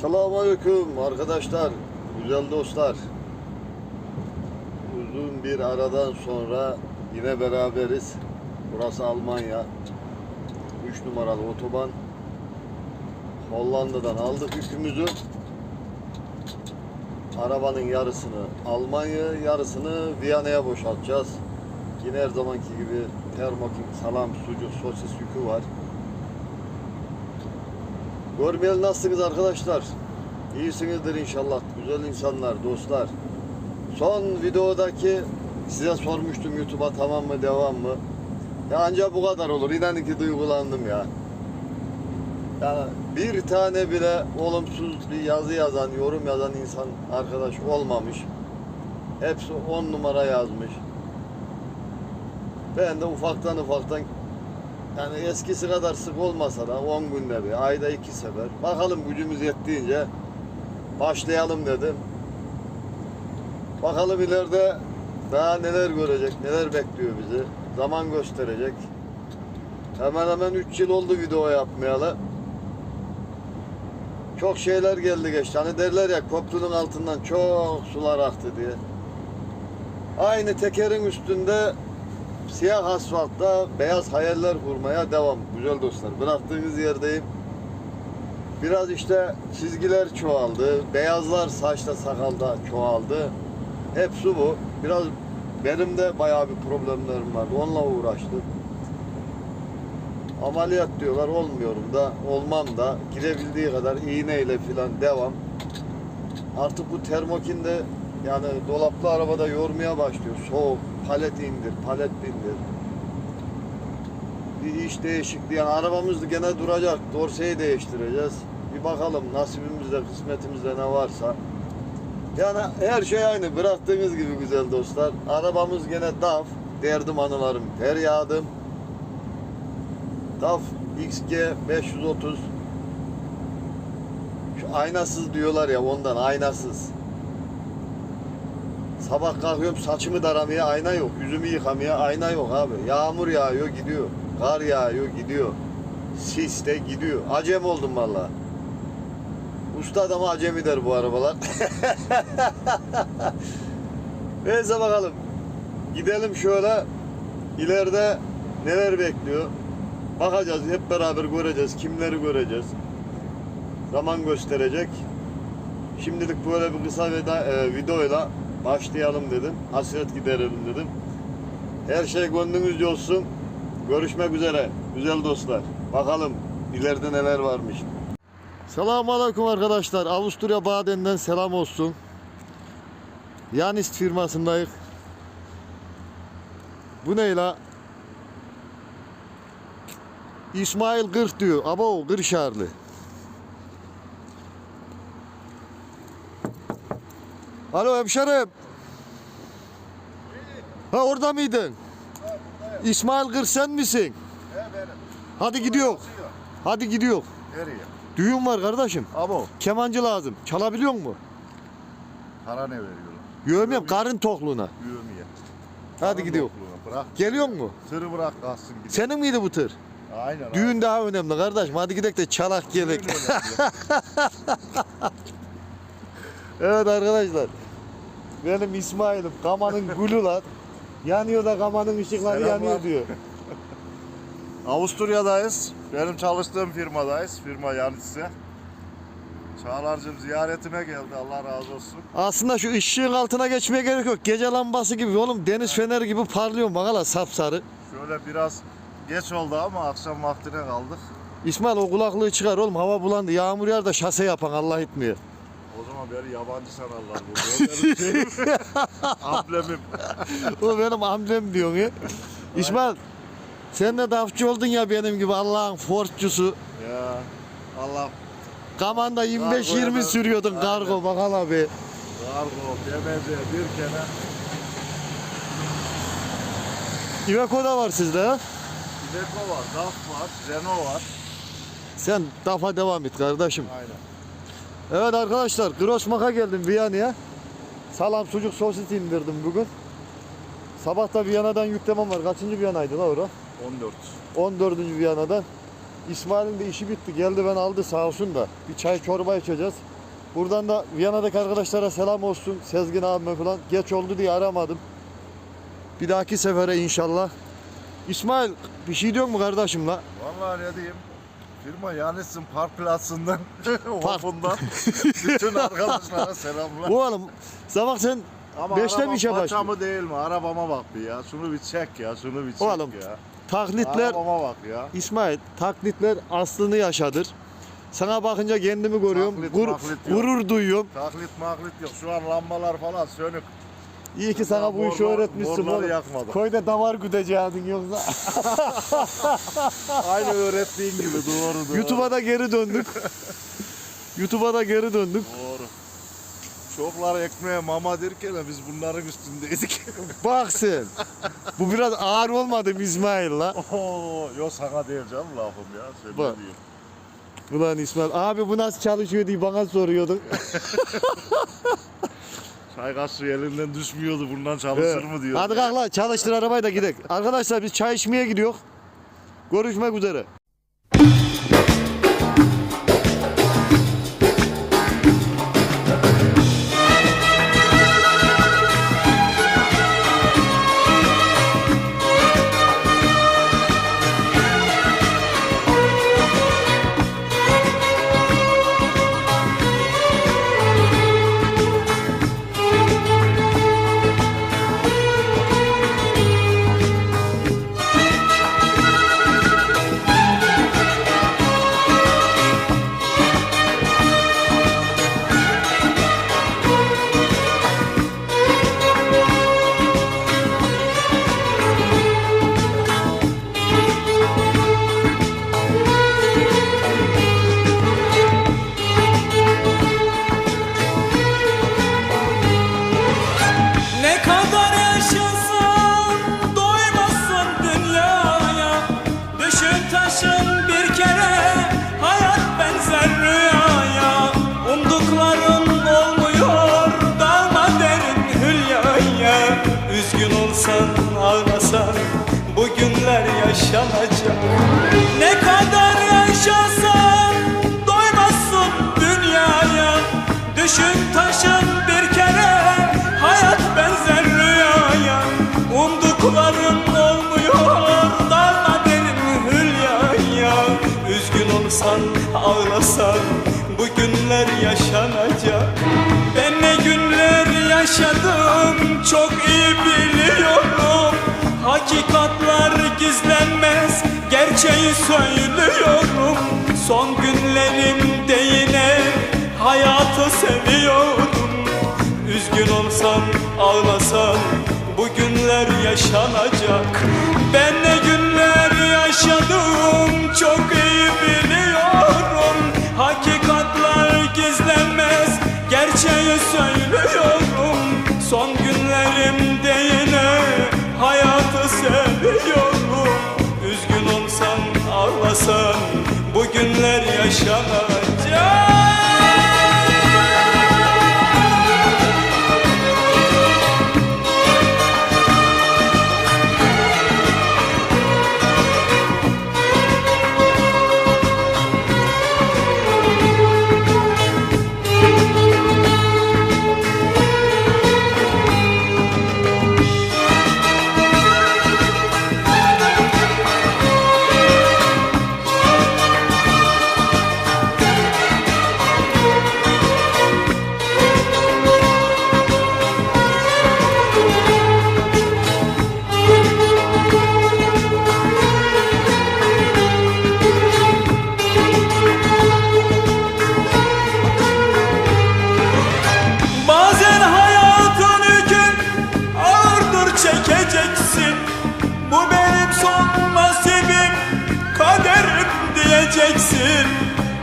Selamünaleyküm arkadaşlar, güzel dostlar. Uzun bir aradan sonra yine beraberiz. Burası Almanya. 3 numaralı otoban. Hollanda'dan aldık yükümüzü. Arabanın yarısını Almanya, yarısını Viyana'ya boşaltacağız. Yine her zamanki gibi termoking, salam, sucuk, sosis yükü var. Görmeyeli nasılsınız arkadaşlar? İyisinizdir inşallah. Güzel insanlar, dostlar. Son videodaki size sormuştum YouTube'a tamam mı, devam mı? Ya ancak bu kadar olur. İnanın ki duygulandım ya. Yani bir tane bile olumsuz bir yazı yazan, yorum yazan insan arkadaş olmamış. Hepsi on numara yazmış. Ben de ufaktan ufaktan yani eskisi kadar sık olmasa da 10 günde bir, ayda iki sefer. Bakalım gücümüz yettiğince başlayalım dedim. Bakalım ileride daha neler görecek, neler bekliyor bizi. Zaman gösterecek. Hemen hemen 3 yıl oldu video yapmayalı. Çok şeyler geldi geçti. Hani derler ya köprünün altından çok sular aktı diye. Aynı tekerin üstünde siyah asfaltta beyaz hayaller kurmaya devam. Güzel dostlar. Bıraktığınız yerdeyim. Biraz işte çizgiler çoğaldı. Beyazlar saçta sakalda çoğaldı. Hepsi bu. Biraz benim de bayağı bir problemlerim vardı. Onunla uğraştım. Ameliyat diyorlar. Olmuyorum da. Olmam da. Girebildiği kadar iğneyle filan devam. Artık bu termokinde yani dolaplı arabada yormaya başlıyor. Soğuk, palet indir, palet bindir. Bir iş değişikliği. Yani arabamız gene duracak. Dorseyi değiştireceğiz. Bir bakalım nasibimizde, kısmetimizde ne varsa. Yani her şey aynı. Bıraktığınız gibi güzel dostlar. Arabamız gene DAF. Derdim anılarım feryadım. DAF XG 530 şu aynasız diyorlar ya ondan aynasız. Sabah kalkıyorum saçımı daramaya ayna yok. Yüzümü yıkamaya ayna yok abi. Yağmur yağıyor gidiyor. Kar yağıyor gidiyor. Sis de gidiyor. Acem oldum valla. Usta adamı acemi der bu arabalar. Neyse bakalım. Gidelim şöyle. İleride neler bekliyor. Bakacağız hep beraber göreceğiz. Kimleri göreceğiz. Zaman gösterecek. Şimdilik böyle bir kısa veda, e, videoyla başlayalım dedim. Hasret giderelim dedim. Her şey gönlünüzce olsun. Görüşmek üzere güzel dostlar. Bakalım ileride neler varmış. Selamun Aleyküm arkadaşlar. Avusturya Baden'den selam olsun. Yanist firmasındayız. Bu ne la? İsmail Gırk diyor. Abo Gırşarlı. Alo hemşerim. Ha orada mıydın? İsmail Gır sen misin? He benim. Hadi gidiyor. Hadi gidiyor. Nereye? Düğün var kardeşim. Abo. Kemancı lazım. Çalabiliyor mu? Para ne veriyorlar? Yövmeyeyim karın tokluğuna. Yövmeye. Hadi gidiyor. Bırak. Geliyor mu? Tırı bırak kalsın gidiyor. Senin miydi bu tır? Aynen. Düğün daha önemli kardeşim. Hadi gidelim de çalak gelek. Evet arkadaşlar. Benim İsmail'im kamanın gülü lan. Yanıyor da kamanın ışıkları Selamlar. yanıyor diyor. Avusturya'dayız. Benim çalıştığım firmadayız. Firma Yanitse. Çağlar'cığım ziyaretime geldi. Allah razı olsun. Aslında şu ışığın altına geçmeye gerek yok. Gece lambası gibi oğlum deniz feneri gibi parlıyor bak hala sapsarı. Şöyle biraz geç oldu ama akşam vaktine kaldık. İsmail o kulaklığı çıkar oğlum hava bulandı. Yağmur yağar da şase yapan Allah etmiyor. Beni yabancı sanarlar. O benim şeyim. Amblemim. O benim amblem diyorsun ya. İsmail sen de dafçı oldun ya benim gibi Allah'ın fortçusu. Ya Allah Kamanda Kargoya 25-20 da- sürüyordun Aynen. kargo bak hala be. Kargo, demece, bir kere Iveco da var sizde ha. Iveco var, DAF var, Renault var. Sen dafa devam et kardeşim. Aynen. Evet arkadaşlar Grossmak'a geldim Viyana'ya. Salam sucuk sosis indirdim bugün. Sabah da Viyana'dan yüklemem var. Kaçıncı Viyana'ydı la ora? 14. 14. Viyana'dan. İsmail'in de işi bitti. Geldi ben aldı sağ olsun da. Bir çay çorba içeceğiz. Buradan da Viyana'daki arkadaşlara selam olsun. Sezgin abime falan. Geç oldu diye aramadım. Bir dahaki sefere inşallah. İsmail bir şey diyor mu kardeşim la? Vallahi ne diyeyim? Firma Yanis'in park plasından. Vafun'dan bütün arkadaşlara selamlar. Oğlum sabah sen Ama beşte mi işe paça başlıyor? mı değil mi? Arabama bak bir ya. Şunu bir çek ya. Şunu bir çek Oğlum, ya. taklitler Arabama bak ya. İsmail taklitler aslını yaşadır. Sana bakınca kendimi görüyorum. Taklit, Gur- maklit yok. gurur duyuyorum. Taklit maklit yok. Şu an lambalar falan sönük. İyi ki sana bu işi öğretmişsin morları oğlum. yakmadım. Koyda damar güdeceğin yoksa. Aynı öğrettiğin gibi doğru doğru. YouTube'a da geri döndük. YouTube'a da geri döndük. Doğru. Çoklar ekmeğe mama derken biz bunların üstündeydik. Bak sen. Bu biraz ağır olmadı mı İsmail la? Oo, yo sana değil canım lafım ya. Sen Bak. ne diyorsun? Ulan İsmail abi bu nasıl çalışıyor diye bana soruyordun. Çay kaşığı elinden düşmüyordu. Bundan çalışır mı diyor. Hadi kalk la çalıştır arabayı da gidelim. Arkadaşlar biz çay içmeye gidiyoruz. Görüşmek üzere. Gerçeği söylüyorum. Son günlerimde yine hayatı seviyorum. Üzgün olsan ağlasan bu günler yaşanacak. Ben ne günler yaşadım çok iyi biliyorum. Hakikatlar günler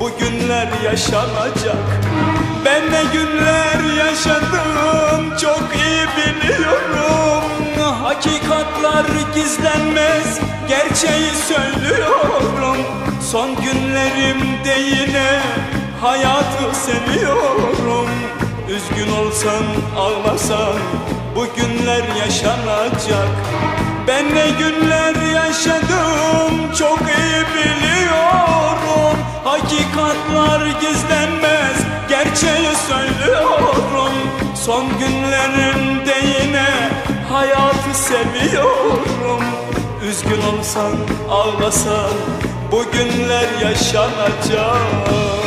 Bu günler yaşanacak. Ben ne günler yaşadım Çok iyi biliyorum. Hakikatlar gizlenmez Gerçeği söylüyorum. Son günlerimde yine Hayatı seviyorum. Üzgün olsan ağlasan Bu günler yaşanacak Ben ne günler yaşadım Çok iyi biliyorum. Hakikatlar gizlenmez Gerçeği söylüyorum. Son günlerimde yine Hayatı seviyorum. Üzgün olsan ağlasan Bu günler yaşanacak